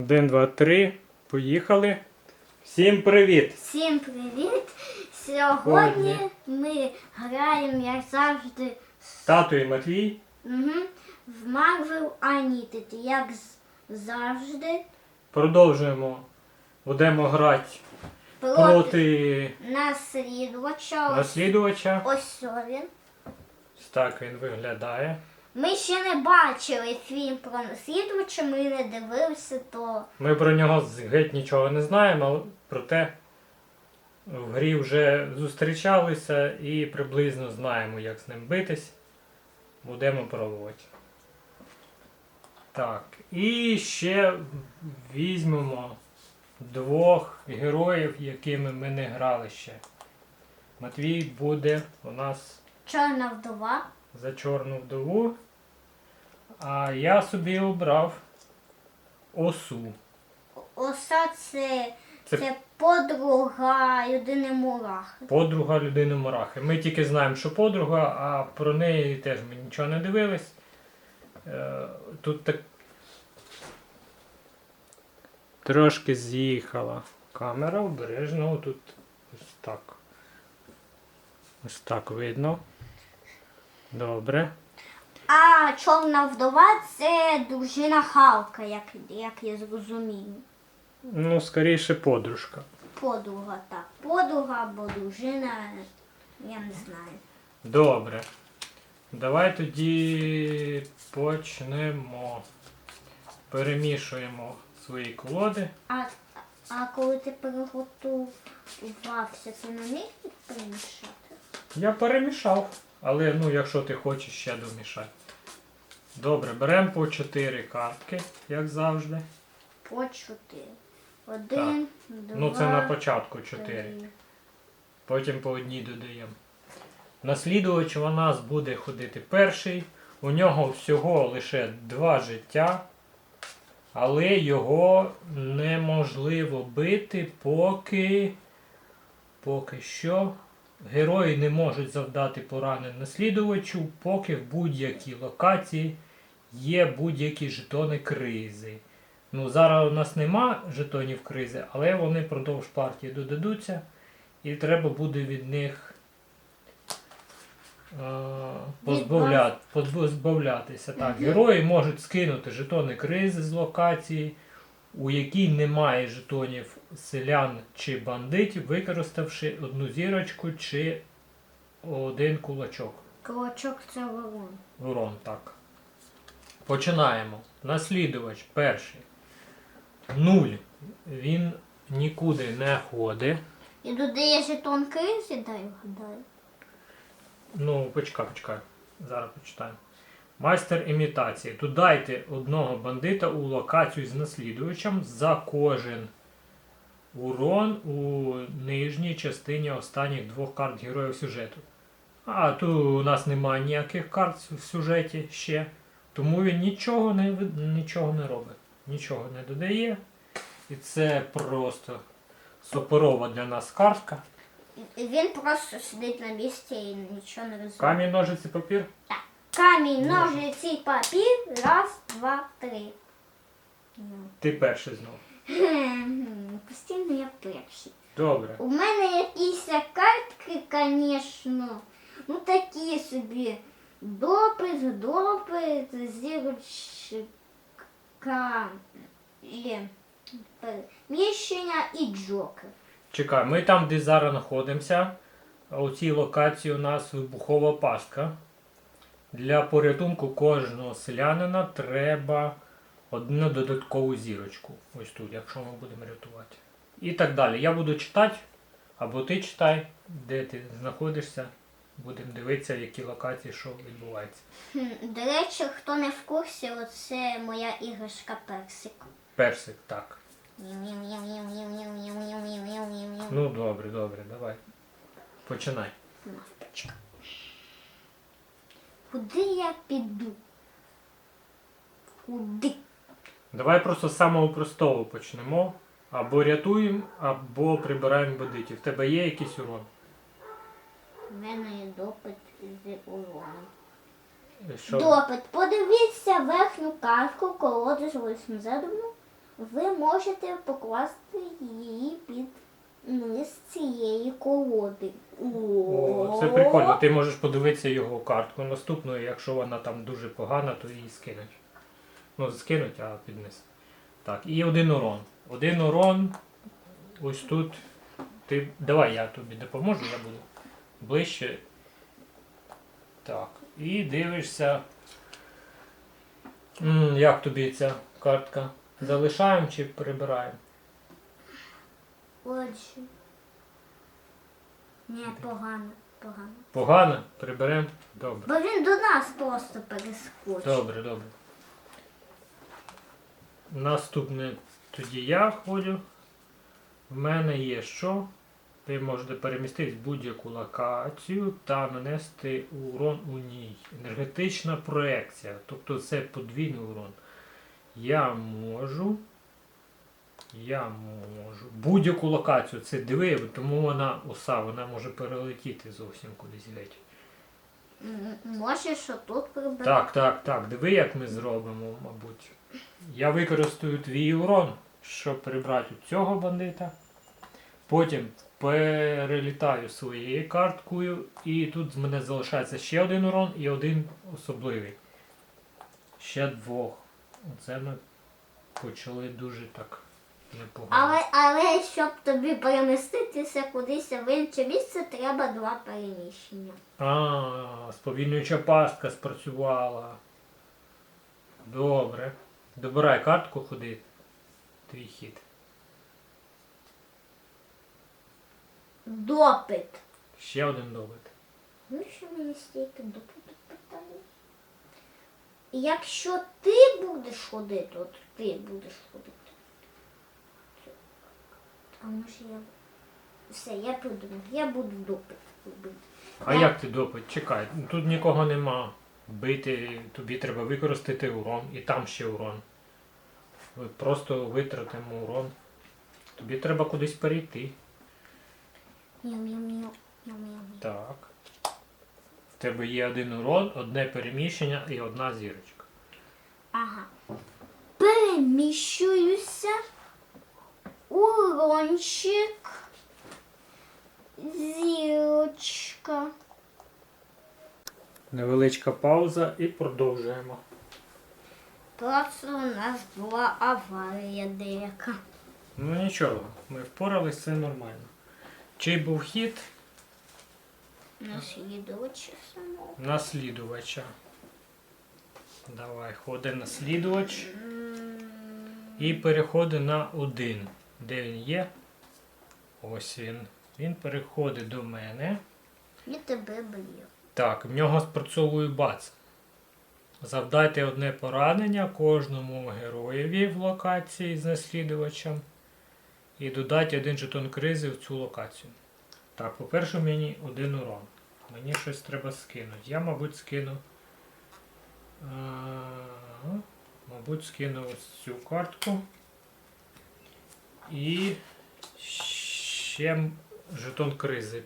Один, два, три. Поїхали. Всім привіт! Всім привіт! Сьогодні ми граємо, як завжди, Тато і Матвій. угу, в Marvel Unlimited, як з- завжди. Продовжуємо. Будемо грати Проти проти наслідувача. Наслідувача. ось він. Ось Так він виглядає. Ми ще не бачили фільм про наслідувача, ми не дивилися, то Ми про нього геть нічого не знаємо, але проте в грі вже зустрічалися і приблизно знаємо, як з ним битись. Будемо пробувати. Так, і ще візьмемо двох героїв, якими ми не грали ще. Матвій буде у нас чорна вдова. за чорну вдову. А я собі обрав осу. Оса це, Це- це... подруга людини Мурахи. Подруга людини Мурахи. Ми тільки знаємо, що подруга, а про неї теж ми нічого не дивились. Е, Тут так. Трошки з'їхала камера обережно. Тут ось так. Ось так видно. Добре. А чорна вдова це дружина Халка, як, як я зрозумію. Ну, скоріше подружка. Подруга, так. Подруга або дружина, я не знаю. Добре. Давай тоді почнемо. Перемішуємо свої колоди. А, а коли ти переготувався, ти не міг їх перемішати? Я перемішав, але ну, якщо ти хочеш ще домішати. Добре, беремо по 4 картки, як завжди. По чотири. Один, два, Ну це на початку 4. три. Потім по одній додаємо. Наслідувач у нас буде ходити перший. У нього всього лише два життя, але його неможливо бити, поки, поки що герої не можуть завдати поранень наслідувачу, поки в будь-якій локації є будь-які жетони кризи. Ну, зараз у нас нема жетонів кризи, але вони впродовж партії додадуться. І треба буде від них е, позбавля... позбавлятися. Так, герої можуть скинути жетони кризи з локації, у якій немає жетонів селян чи бандитів, використавши одну зірочку чи один кулачок. Кулачок це ворон. Урон, так. Починаємо. Наслідувач перший. Нуль. Він нікуди не ходить. І додає жетон кризи, дай вгадаю. Ну, почекай, почекай. Зараз почитаємо. Майстер імітації. Додайте одного бандита у локацію з наслідувачем за кожен урон у нижній частині останніх двох карт героїв сюжету. А тут у нас немає ніяких карт в сюжеті ще. Тому він нічого не, нічого не робить. Нічого не додає. І це просто супорова для нас картка. Він просто сидить на місці і нічого не розуміє. Камінь, ножиці, папір. Камінь, ножиці, папір. Раз, два, три. Ну. Ти перший знову. Постійно я перший. Добре. У мене якісь картки, звісно, ну такі собі. Допис, допис, зірочка, і переміщення і джокер. Чекай, ми там, де зараз знаходимося. У цій локації у нас вибухова пастка. Для порятунку кожного селянина треба одну додаткову зірочку. Ось тут, якщо ми будемо рятувати. І так далі. Я буду читати, або ти читай, де ти знаходишся. Будемо дивитися, в якій локації що відбувається. До речі, хто не в курсі, оце моя іграшка персик. Персик, так. Ну добре, добре, давай. Починай. Мавпочка. Куди я піду? Куди? Давай просто з самого простого почнемо. Або рятуємо, або прибираємо бандитів. В тебе є якийсь урон? У мене є допит з уроном. Що? Допит. Подивіться верхню картку колоди з задуму. ви можете покласти її під низ цієї колоди. О, це прикольно. Ти можеш подивитися його картку наступну, і якщо вона там дуже погана, то її скинуть. Ну, скинуть, а піднес. Так, і один урон. Один урон. Ось тут. Ти. Давай я тобі допоможу, я буду ближче. Так. І дивишся. М, як тобі ця картка? Залишаємо чи прибираємо? Отже. Ні, погано, погано. Погано? Приберемо? Добре. Бо він до нас просто перескочить. Добре, добре. Наступне тоді я ходжу. В мене є що? Ви можете переміститись в будь-яку локацію та нанести урон у ній. Енергетична проекція. Тобто це подвійний урон. Я можу. Я можу. Будь-яку локацію. Це диви, тому вона оса, вона може перелетіти зовсім кудись геть. М, Можеш отут прибрати. Так, так, так. Диви, як ми зробимо, мабуть. Я використаю твій урон, щоб прибрати цього бандита. Потім перелітаю своєю карткою, і тут в мене залишається ще один урон і один особливий. Ще двох. Оце ми почали дуже так непогано. Але, але щоб тобі переміститися кудись в інше місце, треба два переміщення. А, сповільнююча пастка спрацювала. Добре. Добирай картку, ходи. Твій хід. Допит. Ще один добит. Ну що мені стільки допиту питання? Якщо ти будеш ходити, от ти будеш ходити. А може я. Все, я придумав. Я буду допит робити. А Я- як ти допит? Чекай, тут нікого нема. Бити, тобі треба використати урон, і там ще урон. Ми Просто витратимо урон. Тобі треба кудись перейти. Так. В тебе є один урон, одне переміщення і одна зірочка. Ага. Переміщуюся. Урончик. Зірочка. Невеличка пауза і продовжуємо. Просто у нас була аварія деяка. Ну нічого, ми впорались, все нормально. Чий був хід Наслідувача самого. наслідувача? Давай, ходи наслідувач і переходить на один. Де він є? Ось він. Він переходить до мене. І тебе б'є. Так, в нього спрацьовує бац. Завдайте одне поранення кожному героєві в локації з наслідувачем. І додайте один жетон кризи в цю локацію. Так, по-перше, мені один урон. Мені щось треба скинути. Я, мабуть, скину. е, Мабуть, скину ось цю картку. І ще жетон кризи.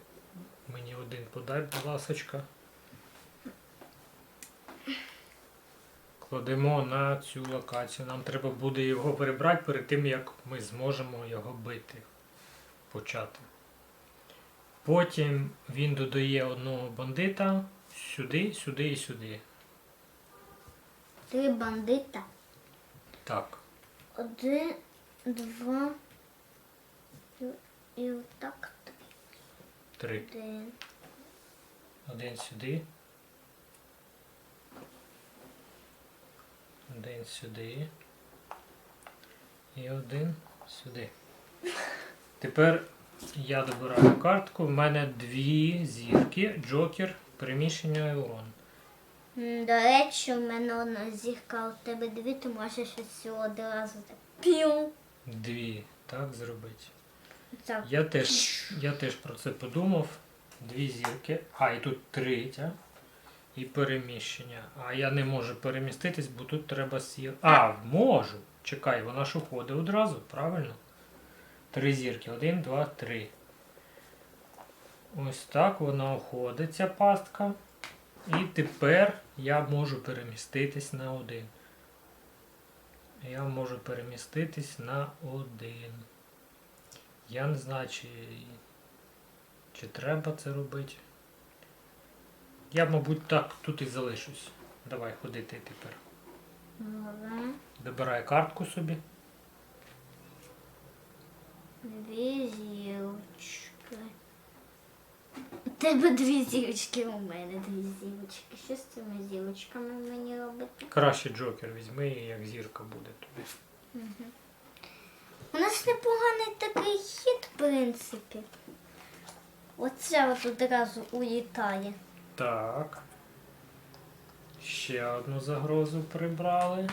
Мені один подай, будь ласочка. Кладемо на цю локацію. Нам треба буде його перебрати перед тим, як ми зможемо його бити. Почати. Потім він додає одного бандита сюди, сюди і сюди. Три бандита. Так. Один, два. І, отак три. Три. Один. Один сюди. Один сюди. І один сюди. Тепер я добираю картку. У мене дві зірки, джокер, переміщення і урон. До речі, у мене одна зірка, у тебе дві, ти можеш ось одразу так. Піу. Дві. Так зробити. Так. Я теж, я теж про це подумав. Дві зірки. А, і тут третя. І переміщення. А я не можу переміститись, бо тут треба сіл. А, можу. Чекай, вона ж уходить одразу, правильно? Три зірки. Один, два, три. Ось так вона уходить, ця пастка. І тепер я можу переміститись на один. я можу переміститись на один. Я не знаю, чи, чи треба це робити. Я, мабуть, так тут і залишусь. Давай ходи ти тепер. Добре. Вибирай картку собі. Дві зірочки. У тебе дві зірочки, у мене дві зірочки. Що з цими зірочками мені робити? Краще Джокер візьми, як зірка буде тобі. У нас непоганий такий хід, в принципі. Оце от одразу улітає. Так. Ще одну загрозу прибрали.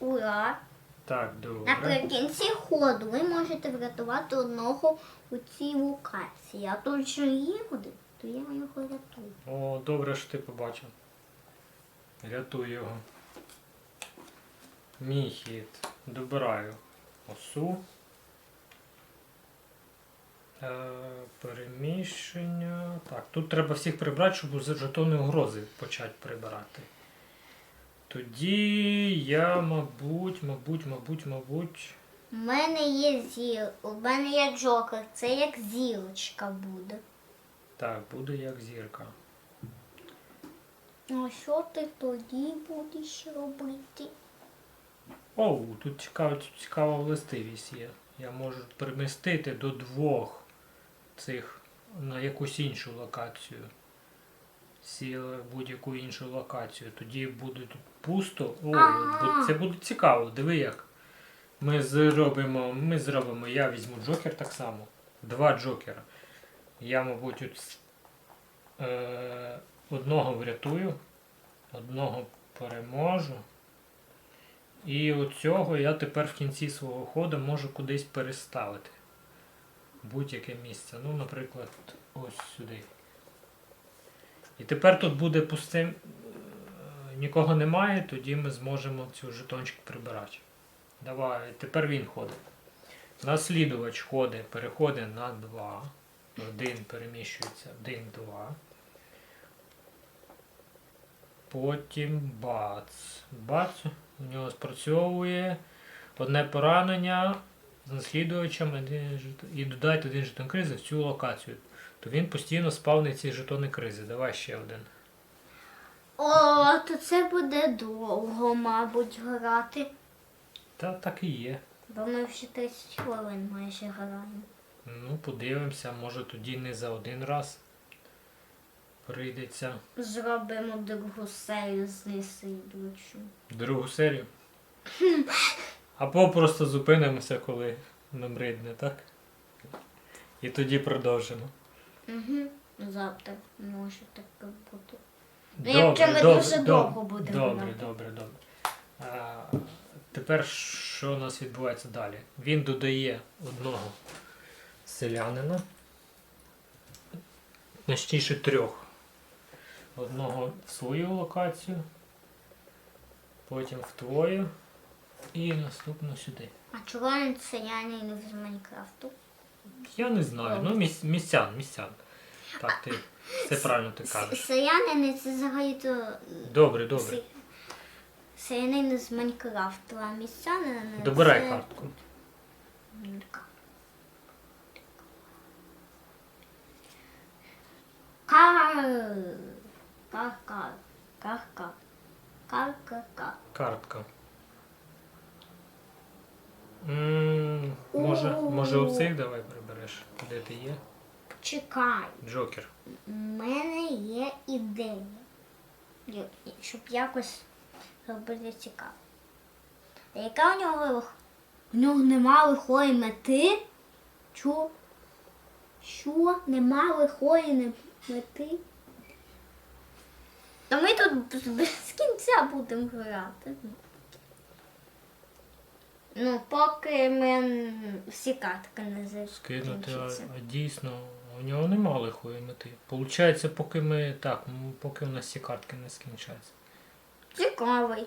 Ура! Так, добре. Наприкінці ходу ви можете врятувати одного у цій локації. А той, що є то я його рятую. О, добре, що ти побачив. Рятуй його. Мій хід. Добираю осу. Е, переміщення. Так, тут треба всіх прибрати, щоб з жетони угрози почати прибирати. Тоді я, мабуть, мабуть, мабуть, мабуть. У мене є зір, у мене є джокер, це як зірочка буде. Так, буде як зірка. Ну що ти тоді будеш робити? Оу, тут цікава, тут цікава властивість є. Я можу перемістити до двох цих на якусь іншу локацію. Сіли будь-яку іншу локацію. Тоді буде тут пусто. О, Ага. це буде цікаво. Диви як. Ми зробимо, ми зробимо, я візьму джокер так само. Два джокера. Я, мабуть, от, е, одного врятую, одного переможу. І оцього я тепер в кінці свого ходу можу кудись переставити. Будь-яке місце. Ну, наприклад, ось сюди. І тепер тут буде пусте. Нікого немає, тоді ми зможемо цю жетончик прибирати. Давай, тепер він ходить. Наслідувач ходить, переходить на 2. Один переміщується, 1, 2. Потім бац. Бац. У нього спрацьовує одне поранення з наслідувачем і додайте один жетон кризи в цю локацію. То він постійно спавнить ці жетони кризи. Давай ще один. О, то це буде довго, мабуть, грати. Та так і є. Бо ми вже 30 хвилин майже граємо. Ну, подивимося, може тоді не за один раз прийдеться Зробимо другу серію з неслідуючим. другу серію. Або просто зупинимося, коли нам ридне, так? І тоді продовжимо. Угу. Завтра може таке бути. Ну, якщо ми дуже довго будемо Добре, грати. добре, добре. А, тепер що у нас відбувається далі? Він додає одного селянина. Точніше трьох. Одного в свою локацію, потім в твою і наступну сюди. А чого він селянин з Майнкрафту? Я не знаю, ну міс- містян, містян. Так, ти все правильно ти кажеш. Селянин це взагалі-то Добре, добре. се- селянин з Майнкрафту, а місцянин Добирай це... картку. Кар. Кар, кар. Кар, кар. Кар, кар, кар. Картка. м може, може у цих давай прибереш, де ти є? Чекай. Джокер. У мене є ідея. Щоб якось робити цікаво. Яка у нього лих- У нього нема лихої мети? Чо? Що? Нема лихої не- мети? Та ми тут без- кінця будемо грати. Ну, поки ми всі картки не Скинути, а, а дійсно, у нього нема лихої мети. Получається, поки ми. Так, м, поки у нас всі картки не скінчаться. Цікавий.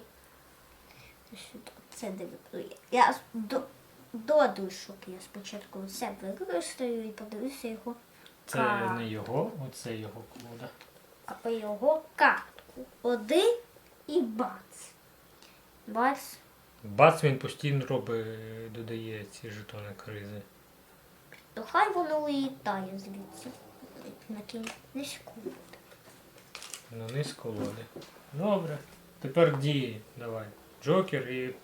Це дивлю. Я с- до, до душок я спочатку це використаю і подивлюся його, Це Ка- не його, оце його колода. а його картку. Один і бац. Бац. Бац він постійно робить, додає ці жетони кризи. То хай воно вилітає звідси. На кінечку. На низ колоди. Добре. Тепер дії. Давай. Джокер і.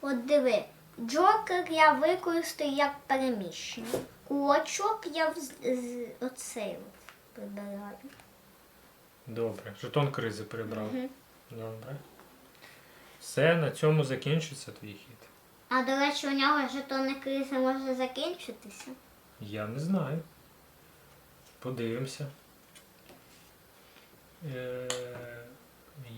От диви, джокер я використаю як переміщення. Кулачок я в, з, оцей от прибираю. Добре. Жетон кризи прибрав. Мгм. Добре. Все, на цьому закінчиться твій хід. А до речі, у нього жетонна криза може закінчитися. Я не знаю. Подивимося. Е,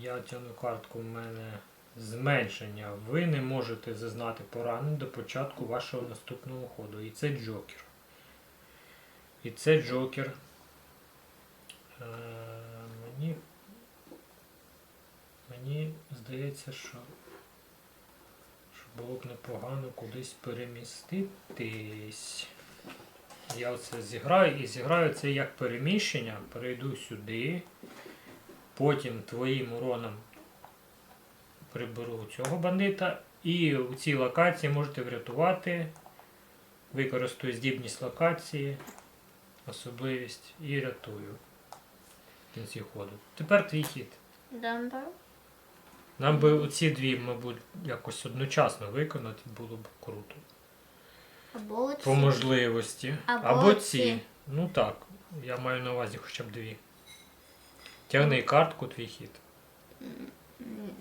я тягну картку в мене зменшення. Ви не можете зазнати поранень до початку вашого наступного ходу. І це Джокер. І це Джокер. Е, мені, мені здається, що, що було б непогано кудись переміститись. Я оце зіграю і зіграю це як переміщення. Перейду сюди. Потім твоїм уроном приберу цього бандита. І у цій локації можете врятувати. Використаю здібність локації, особливість і рятую кінці ходу. Тепер твій хід. Добре. Нам би оці дві, мабуть, якось одночасно виконати було б круто. Або оці. По можливості. Або Або, ці. ці. Ну так. Я маю на увазі хоча б дві. Тягни картку, твій хід.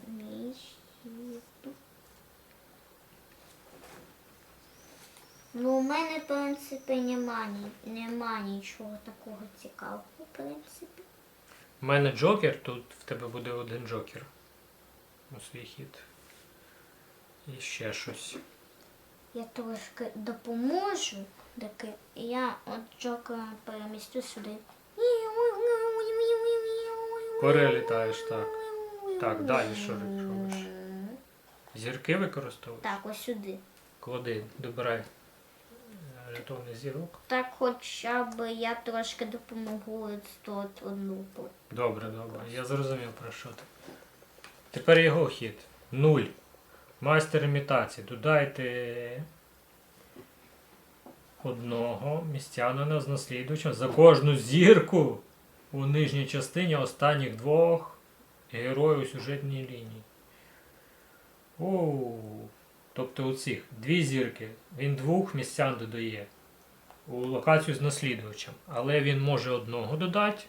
Мій хід. Ну, у мене, в принципі, нема, ні- нема нічого такого цікавого, в принципі. У мене джокер, тут в тебе буде один джокер. У свій хід. І ще щось. Я трошки допоможу. Таки я от джокера перемістю сюди. Перелітаєш, так. Так, далі що робиш? Зірки використовуєш? Так, ось сюди. Клади, добирай. Рятовний зірок. Так хоча б я трошки допомогу тут одну. Добре, добре. Я зрозумів про що ти. Тепер його хід. Нуль. Майстер імітації. Додайте одного містянина з наслідувачем за кожну зірку у нижній частині останніх двох героїв у сюжетній лінії. Оу. Тобто у цих дві зірки. Він двох містян додає у локацію з наслідувачем. Але він може одного додати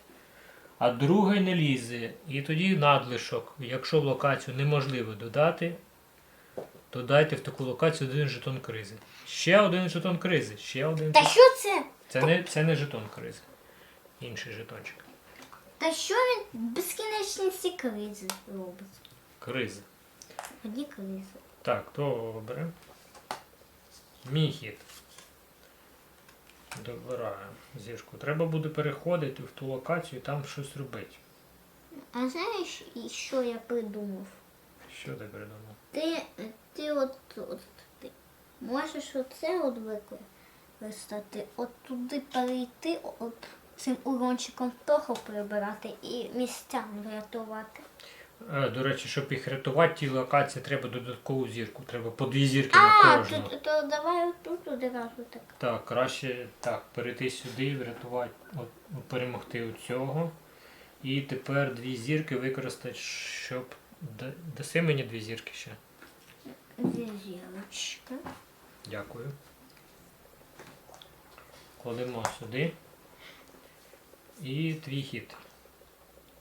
а другий не лізе. І тоді надлишок. Якщо в локацію неможливо додати, додайте в таку локацію один жетон кризи. Ще один жетон кризи. Ще один. Та що це? Це не, це не жетон кризи. Інший жетончик. Та що він безкінечності кризи робить? Кризи. Одні кризи. Так, добре. Мій хід. Добираємо зірку. Треба буде переходити в ту локацію і там щось робити. А знаєш, що я придумав? Що ти придумав? Ти, ти от, от ти можеш оце от використати, от туди перейти, от цим урончиком того прибирати і місця врятувати. Е, До речі, щоб їх рятувати, ті локації треба додаткову зірку. Треба по дві зірки А, на кожну. то, то давай тут одразу так. Так, краще так, перейти сюди, врятувати, от, перемогти у цього. І тепер дві зірки використати, щоб. Да- Даси мені дві зірки ще. Дві зірочки. Дякую. Кладемо сюди. І твій хід.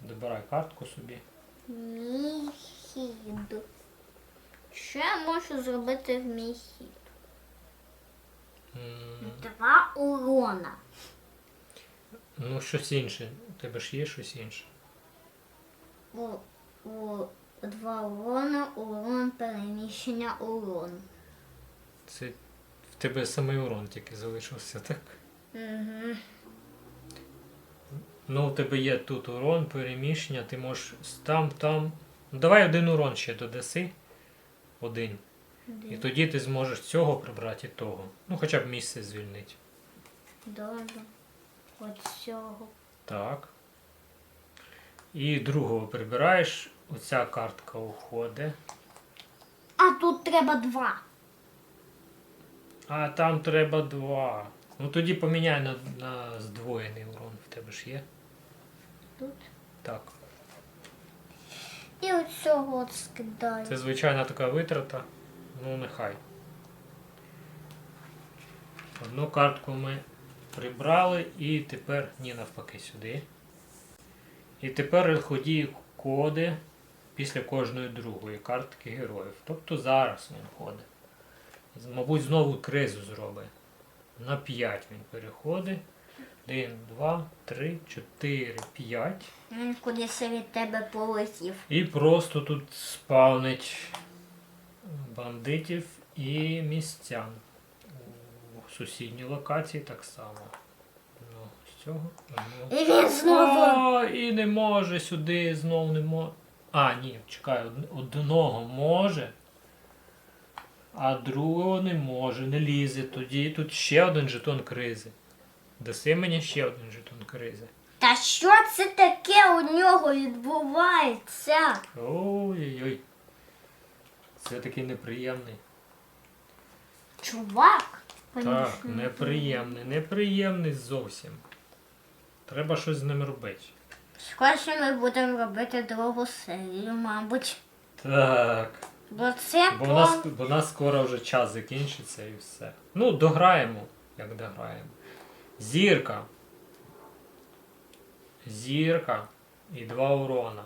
Добирай картку собі. Мій хід. Що я можу зробити в мій хід? Два урона. Ну, щось інше. У тебе ж є щось інше. У, у, два урона, урон, переміщення, урон. Це в тебе самий урон тільки залишився, так? Угу. Ну, у тебе є тут урон, переміщення, ти можеш там, там. Ну, давай один урон ще додаси. Один. І тоді ти зможеш цього прибрати і того. Ну, хоча б місце звільнити. Добре. От цього. Так. І другого прибираєш. Оця картка уходить. А тут треба два. А там треба два. Ну тоді поміняй на, на здвоєний урон. В тебе ж є. Тут. Так. І оцього от скидаю. Це звичайна така витрата. Ну нехай. Одну картку ми прибрали і тепер ні навпаки сюди. І тепер ході коди після кожної другої картки героїв. Тобто зараз він ходить. Мабуть, знову кризу зробить. На 5 він переходить. 1, 2, 3, 4, 5. Він кудись від тебе полетів. І просто тут спавнить бандитів і містян. У сусідній локації так само. Ну, з цього. одного. І він знову. О, і не може сюди, знов не може. А, ні, чекай, одного може, а другого не може, не лізе. Тоді тут ще один жетон кризи. Даси мені ще один жетон кризи. Та що це таке у нього відбувається? Ой-ой-ой. Це такий неприємний. Чувак. Так, Конечно. неприємний, неприємний зовсім. Треба щось з ним робити. Скоріше ми будемо робити другу серію, мабуть. Так. Бо це Бо у нас, бо у нас скоро вже час закінчиться і все. Ну, дограємо, як дограємо. Зірка. Зірка і два урона.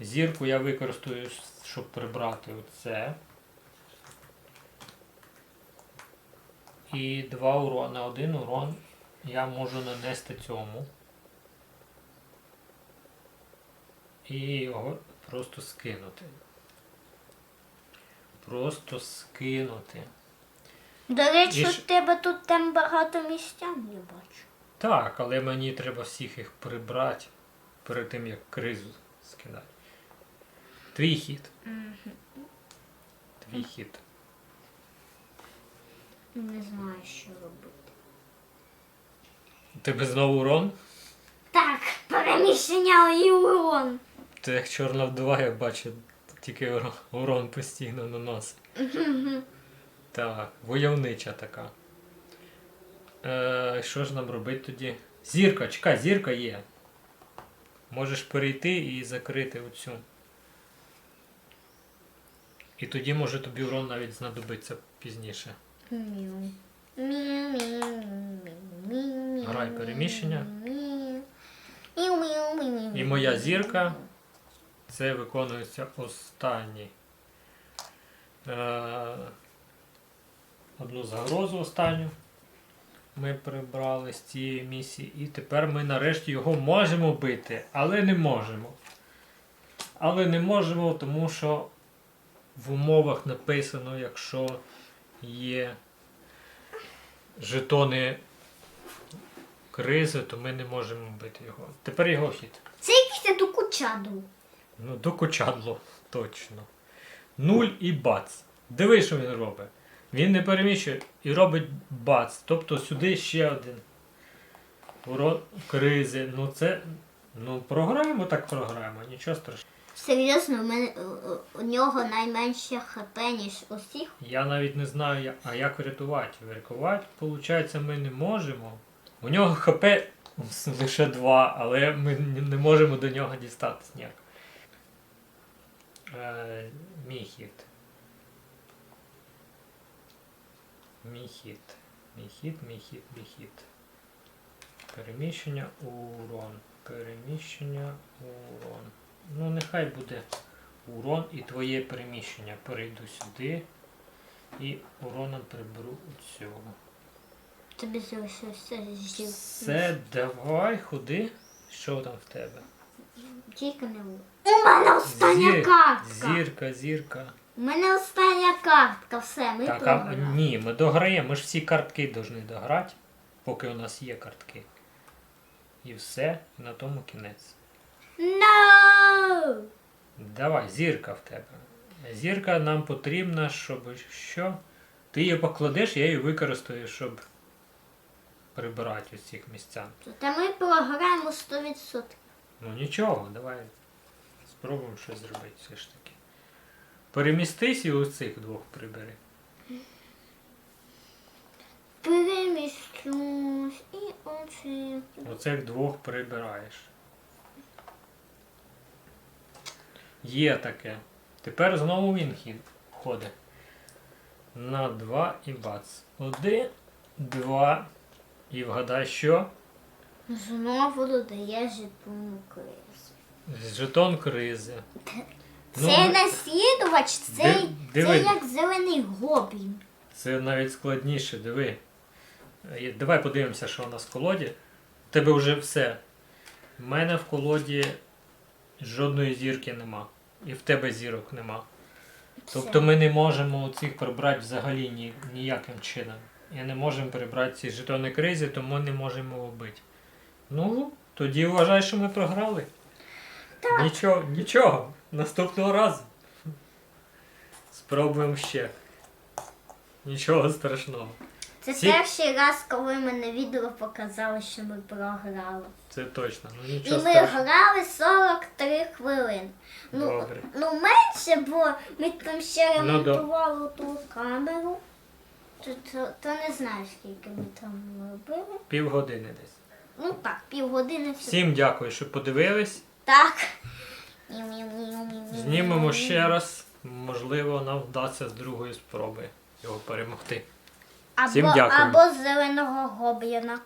Зірку я використаю, щоб прибрати оце. І два урона. Один урон я можу нанести цьому. І його просто скинути. Просто скинути. До речі, І у ж- тебе тут там багато містян, я бачу. Так, але мені треба всіх їх прибрати перед тим, як кризу скидати. Твій хід. Твій хід. Не знаю, що робити. У тебе знову урон? Так, переміщення і урон. Ти як чорна вдова, я бачу, тільки ур- урон постійно наносить. Так, войовнича така. Е, що ж нам робити тоді? Зірка, чекай, зірка є. Можеш перейти і закрити оцю. І тоді може тобі урон навіть знадобиться пізніше. Грай переміщення. І моя зірка. Це виконується останній. Е, одну загрозу останню. Ми прибрали з цієї місії. І тепер ми нарешті його можемо бити, але не можемо. Але не можемо, тому що в умовах написано, якщо є жетони кризи, то ми не можемо бити його. Тепер його хід. Це якийсь докучаду. Ну, докучадло, точно. Нуль і бац. Диви, що він робить. Він не переміщує і робить бац. Тобто сюди ще один. Урон кризи. Ну це. Ну, програємо, так програємо, нічого страшного. Серйозно, у, у, нього найменше хп, ніж усіх. Я навіть не знаю, а як врятувати. Врятувати, виходить, ми не можемо. У нього ХП лише два, але ми н- не можемо до нього дістатись ніяк. Е, мій хід. Мій хід, мій хід. Переміщення урон. Переміщення урон. Ну, нехай буде урон і твоє переміщення. Перейду сюди і уроном приберу цього. Тобі залишився жив. Все, давай, ходи. Що там в тебе? Тільки не. У мене остання Зір- картка. Зірка, зірка. У мене остання картка, все, ми Так, а, програли. ні, ми дограємо, ми ж всі картки повинні дограти, поки у нас є картки. І все, і на тому кінець. No! Давай, зірка в тебе. Зірка нам потрібна, щоб що? Ти її покладеш, я її використаю, щоб прибирати ось цих місцян. Та ми програємо 100%. Ну нічого, давай спробуємо щось зробити все ж таки. Перемістись і у цих двох прибери. Переміщусь і оце. Оцих двох прибираєш. Є таке. Тепер знову він хід ходить. На два і бац. Один, два. І вгадай, що? Знову додає жетон криз. Жетон кризи. Ну, Це наслідувач, цей, Ди- диви. це як зелений гоблін. Це навіть складніше, диви. Е, Давай подивимося, що у нас в колоді. У тебе вже все. У мене в колоді жодної зірки нема. І в тебе зірок нема. Тобто ми не можемо цих прибрати взагалі ні, ніяким чином. І не можемо прибрати ці жетони кризи, тому не можемо вбити. Ну, тоді вважай, що ми програли. Так. Нічого, нічого. Наступного разу. Спробуємо ще. Нічого страшного. Це Ці- перший раз, коли ми на відео показали, що ми програли. Це точно. Ну І нічого ми страшного. грали 43 хвилини. Ну, Добре. ну менше, бо ми там ще Ну, да. ремонтували ту камеру. То, то, то не знаю, скільки ми там робили. Півгодини десь. Ну так, півгодини все. Всім дякую, що подивились. Так. Знімемо ще раз. Можливо, нам вдасться з другої спроби його перемогти. Або, Всім дякую. або зеленого гобліна.